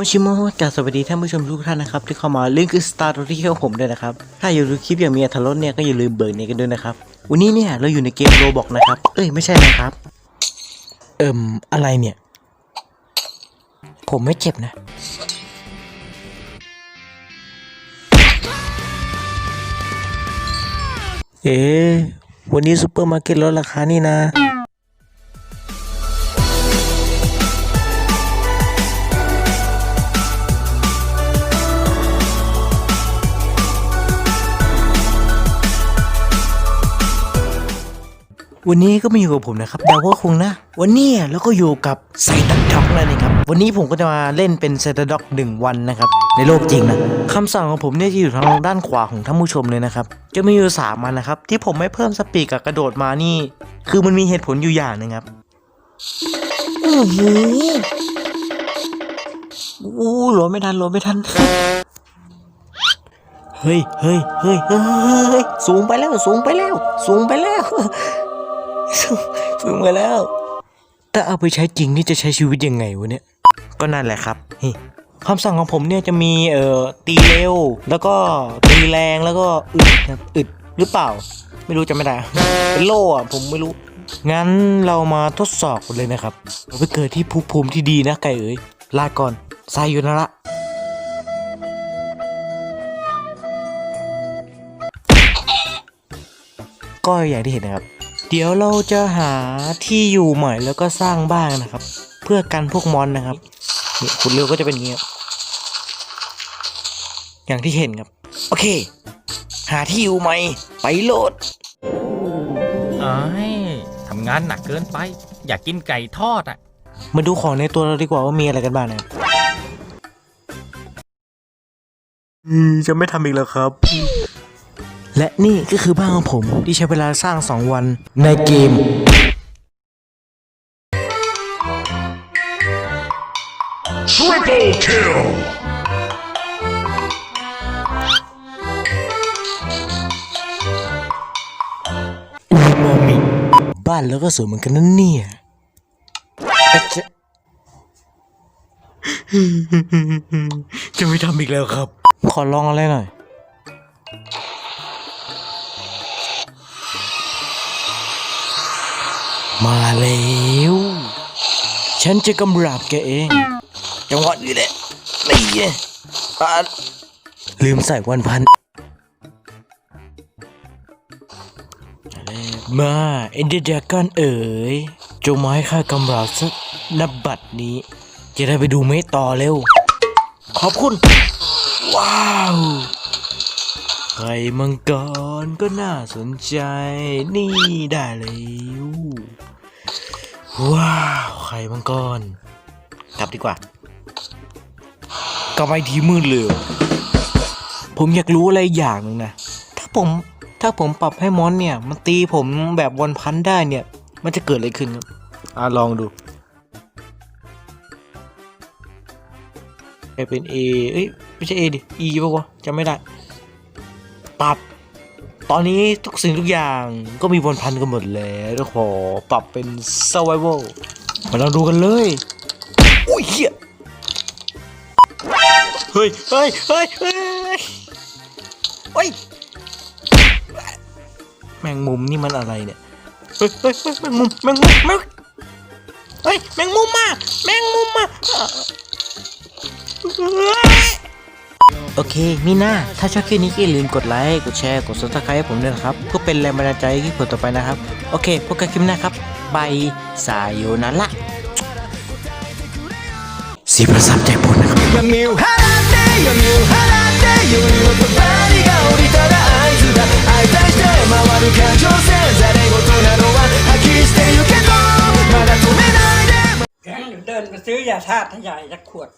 มชิโมะกาสวัสดีท่านผู้ชมทุกท่านนะครับที่เข้ามาเล่นคือ Star ตัวที่ของผมด้วยนะครับ ถ้าอยากดูคลิปอย่างมีอรรถรสเนี่ยก็อย่าลืมเบิร์นเนี่ยกันด้วยนะครับ วันนี้เนี่ยเราอยู่ในเกมโรบอกนะครับ เอ้ยไม่ใช่นะครับ เอิ่มอะไรเนี่ย ผมไม่เจ็บนะ เอ๊ะวันนี้ซูเปอร์มาร์เก็ตลดราคานี่นะ วันนี้ก็มาอยู่กับผมนะครับดาวก็คงนะ วันนี้แล้วก็อยู่กับไซตันด็อกแล้วนะครับ วันนี้ผมก็จะมาเล่นเป็นไซตันด็อกหนึ่งวันนะครับ ในโลกจริงนะคำสั่งของผมเนี่ยจะอยู่ทางด้านขวาของท่านผู้ชมเลยนะครับ จะมีอยู่สามมันนะครับ ที่ผมไม่เพิ่มสปีดกับกระโดดมานี่ คือมันมีเหตุผลอยู่อย่างหนึงครับโอ้โหโอ้โหโหลดไม่ทันโหลดไม่ทันเฮ้ยเฮ้ยเฮ้ยเฮ้ยเฮ้ยสูงไปแล้วสูงไปแล้ว สูงไปแล้ว สูงสูงไปแล้ว ถ้าเอาไปใช้จริงนี่จะใช้ชีวิตยังไงวะเนี่ย ก็นั่นแหละครับเฮ้ยคำสั่งของผมเนี่ยจะมีเอ่อตีเร็ว แล้วก็ตีแรงแล้วก็อึดครับอึดหรือเปล่า ไม่รู้จะไม่ได้เป็นโล่อะผมไม่รู้ งั้นเรามาทดสอบกันเลยนะครับเราไปเกิดที่ภูมิภูมิที่ดีนะไก่เอ๋ยลาก่อนไซอยู่นะละก็อย่างที่เห็นนะครับ เดี๋ยวเราจะหาที่อยู่ใหม่แล้วก็สร้างบ้านนะครับ เพื่อกันพวกมอนนะครับนี่ขุดเร็วก็จะเป็นอย่างนี้ครับอย่างที่เห็นครับ โอเค หาที่อยู่ใหม่ไปโหลดไอ้ายทำงานหนักเกินไป อยากกินไก่ทอดอะ มาดูของในตัวเราดีกว่าว่ามีอะไรกันบ้างนะครับจะไม่ทำอีกแล้วครับ และนี่ก็คือบ้านของผมที่ใช้เวลาสร้าง 2 วันในเกม Triple kill! อูมามิบ้านแล้วก็สวยเหมือนกันนั่นเนี่ยอาจจะจะไม่ทำอีกแล้วครับ ขอลองอะไรหน่อย มาแล้ว ฉันจะกำราบแกเอง จังหวะนี้แหละนี่ไงอะลืมใส่วันพันมาเอ็นเดอร์ดากอนเอ๋ยจงมาให้ข้ากำราบสักนับบัตรนี้ จะได้ไปดูเมต่อเร็ว ขอบคุณ ว้าวไข่มังกรก็น่าสนใจ นี่ได้แล้ว ว้าวไข่มังกร กลับดีกว่า กลับไปทีมืดเลยผมอยากรู้อะไรอย่างหนึงนะ ถ้าผมถ้าผมปรับให้มอนเนี่ย มันตีผมแบบวันพันได้เนี่ย มันจะเกิดอะไรขึ้นครับอ่าลองดูไปเป็น A เอ้ย ไม่ใช่ A ดิ E ป่ะวะจำไม่ได้ ปรับ ตอนนี้ทุกสิ่งทุกอย่างก็มีวนพันกันหมดแล้วขอปรับเป็น survival มาลองดูกันเลยอุ้ยเหี้ยเฮ้ยเฮ้ยเฮ้ยเฮ้ยเฮ้ยแมงมุมนี่มันอะไรเนี่ยเฮ้ยเฮ้ยเฮ้ยแมงมุมแมงมุมแมงเฮ้ยแมงมุมมาแมงมุมมา โอเค มีหน้า ถ้าชอบคลิปนี้ก็อย่าลืมกดไลค์ กดแชร์ กด subscribe ให้ผมด้วยนะครับ เพื่อเป็นแรงบันดาลใจให้ผมต่อไปนะครับ โอเค พบกันคลิปหน้าครับบายสายโยนาระสีประสับใจบุญนะครับ 闇を払って闇を払って夜の帳が降りたら合図だ相対して回る感情線ざれ言などは破棄してゆけとまだ止めないで เดินไปซื้อยาธาตุทยายสักขวด